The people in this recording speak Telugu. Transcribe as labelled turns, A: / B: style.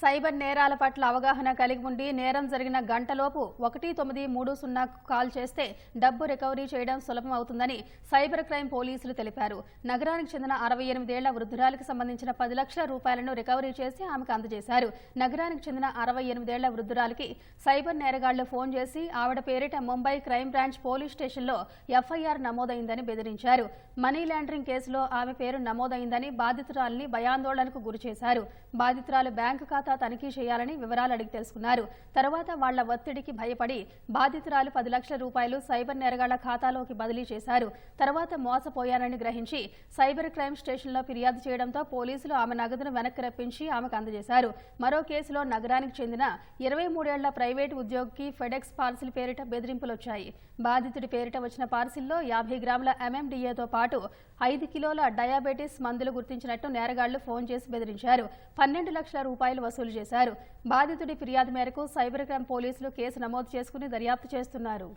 A: సైబర్ నేరాల పట్ల అవగాహన కలిగి ఉండి నేరం జరిగిన గంటలోపు ఒకటి తొమ్మిది మూడు సున్నాకు కాల్ చేస్తే డబ్బు రికవరీ చేయడం సులభం అవుతుందని సైబర్ క్రైమ్ పోలీసులు తెలిపారు. నగరానికి చెందిన అరవై ఎనిమిదేళ్ళ వృద్ధురాలకు సంబంధించిన పది లక్షల రూపాయలను రికవరీ చేసి ఆమెకు అందజేశారు. నగరానికి చెందిన అరవై ఎనిమిదేళ్ళ వృద్ధురాలకి సైబర్ నేరగాళ్ళు ఫోన్ చేసి ఆవిడ పేరిట ముంబై క్రైమ్ బ్రాంచ్ పోలీస్ స్టేషన్లో ఎఫ్ఐఆర్ నమోదైందని బెదిరించారు. మనీ లాండరింగ్ కేసులో ఆమె పేరు నమోదైందని బాధితురాలిని భయాందోళనకు గురిచేశారు. బాధితురాలు బ్యాంకు ఖాతా తనిఖీ చేయాలని వివరాలు అడిగి తెలుసుకున్నారు. తర్వాత వాళ్ళ ఒత్తిడికి భయపడి బాధితురాలు పది లక్షల రూపాయలు సైబర్ నేరగాళ్ళ ఖాతాలోకి బదిలీ చేశారు. తర్వాత మోసపోయారని గ్రహించి సైబర్ క్రైమ్ స్టేషన్లో ఫిర్యాదు చేయడంతో పోలీసులు ఆమె నగదును వెనక్కి రప్పించి ఆమెకు అందజేశారు. మరో కేసులో నగరానికి చెందిన ఇరవై మూడేళ్ళ ప్రైవేటు ఉద్యోగికి ఫెడెక్స్ పార్సిల్ పేరిట బెదిరింపులొచ్చాయి. బాధితుడి పేరిట వచ్చిన పార్సిల్లో యాభై గ్రాముల ఎంఎండిఏతో పాటు ఐదు కిలోల డయాబెటీస్ మందులు గుర్తించినట్టు నేరగాళ్ళు ఫోన్ చేసి బెదిరించారు. పన్నెండు లక్షల రూపాయలు వసూలు చేశారు. బాధితుడి ఫిర్యాదు మేరకు సైబర్ క్రైమ్ పోలీసులు కేసు నమోదు చేసుకుని దర్యాప్తు చేస్తున్నారు.